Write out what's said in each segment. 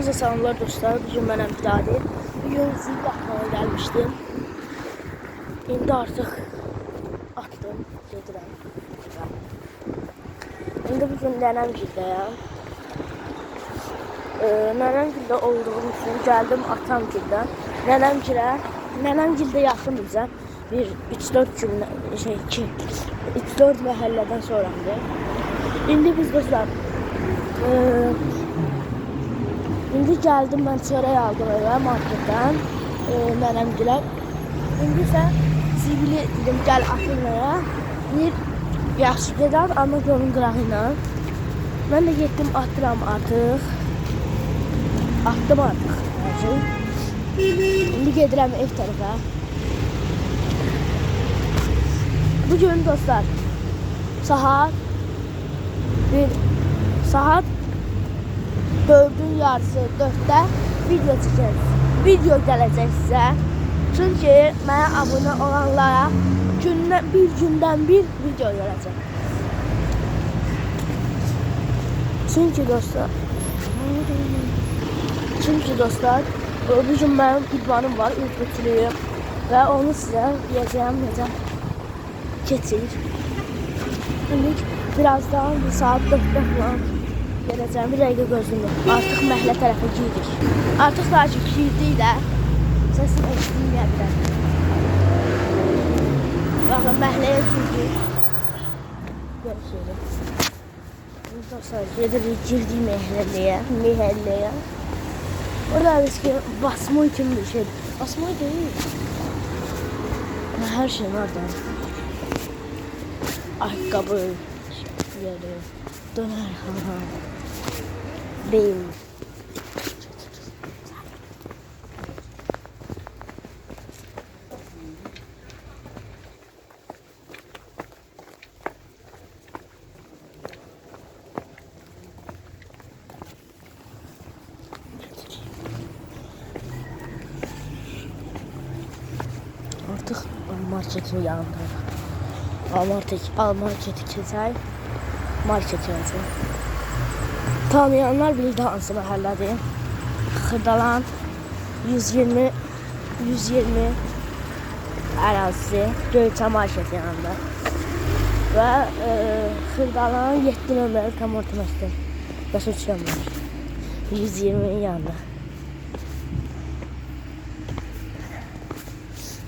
Hamza selamlar dostlar. Bugün ben Əmdadi. Bugün zil baxmağa gəlmişdim. İndi artıq atdım, gedirəm. İndi bugün Nənəmgildəyəm. Ee, Nənəmgildə olduğum üçün gəldim Atamgildə. Nənəmgilə, Nənəmgildə yaxın bizə. Bir 3-4 gün şey 2 3-4 məhəllədən sonradır. İndi biz dostlar ee, İndi gəldim mən çörək aldım evə marketdən. E, nənəmgilər. İndi isə Sibili dedim gəl Atinaya. Bir yaxşı gedər amma yolun qırağı ilə. Mən də getdim atıram artıq. Atdım artıq. şey. İndi gedirəm ev tərəfə. Bu dostlar saat bir saat dördün yarısı dörtte video çəkəcək. Video gələcək sizə. Çünki mənə abunə olanlara gündən bir gündən bir video gələcək. Çünki dostlar Çünki dostlar bu gün mənim idmanım var, ülküçülüyüm və onu sizə deyəcəyəm necə keçir. İndi birazdan bir saat 4-də falan Geleceğim bir dəqiqə gözlüyüm. Artıq məhlə tərəfə giyirik. Artıq takip girdik də. Səsim eşitməyə bilər. Baxın məhləyə girdik. Görüşürüz. Dostlar gedirik girdik məhəlləyə. Məhəlləyə. Orada biz ki basmoy kimi bir şey. Basmoy değil. Her şey orada. Ayakkabı. Yeri. Döner. Değil. Artık marketi uyandı. Market, marketi keser. Market yazıyor. Tanıyanlar bilir hansı məhəllədir. Xırdalan 120 120 ərazisi Göyçə market yanında. Və e, Xırdalanın 7 nömrəli tam ortaməşdə. Başa düşürəm. 120 yanında.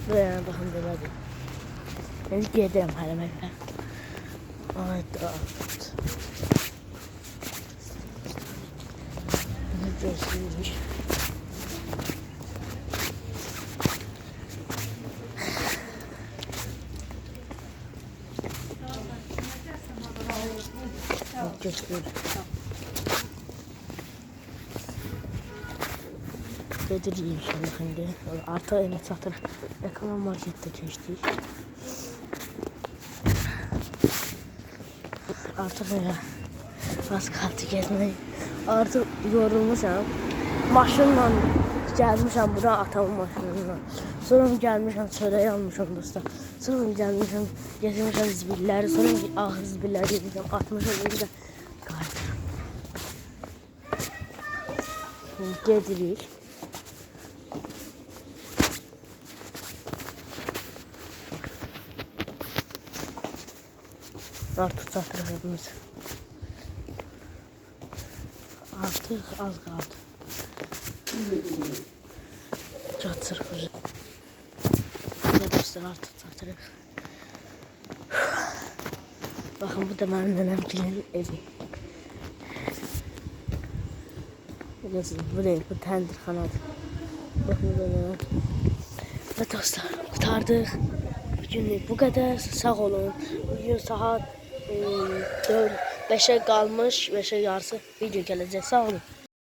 Buraya baxın belədir. Ben gedirəm hələ mənə. Ay da. Gözlüymüş. Gözlüyor. Gedir inşallah şimdi. Artık elini satır. Ekran markette geçtik. Artık ya. Az kaldı gezmeyi. Artık yorulmuşam. Maşınla gəlmişəm bura atamın maşınıyla. Sonra gəlmişəm çörək almışam dostlar. Sonra gəlmişəm gətirmişəm zibilləri. Sonra ağır zibilləri yedirəm. Atmışam bir də qayıdıram. Gedirik. Artık çatırıq hepimiz. Artık az kaldı. Çatırıq. Ne dostlar artık çatırıq. Bakın bu da benim nenemgilin evi. Biliyorsunuz bu değil bu tendirxanadır. Bakın böyle. Ve dostlar kurtardık. Bugünlük bu kadar. Sağ olun. Bugün saat e, 4 5'e kalmış. 5'e yarısı video gelecek. Sağ olun.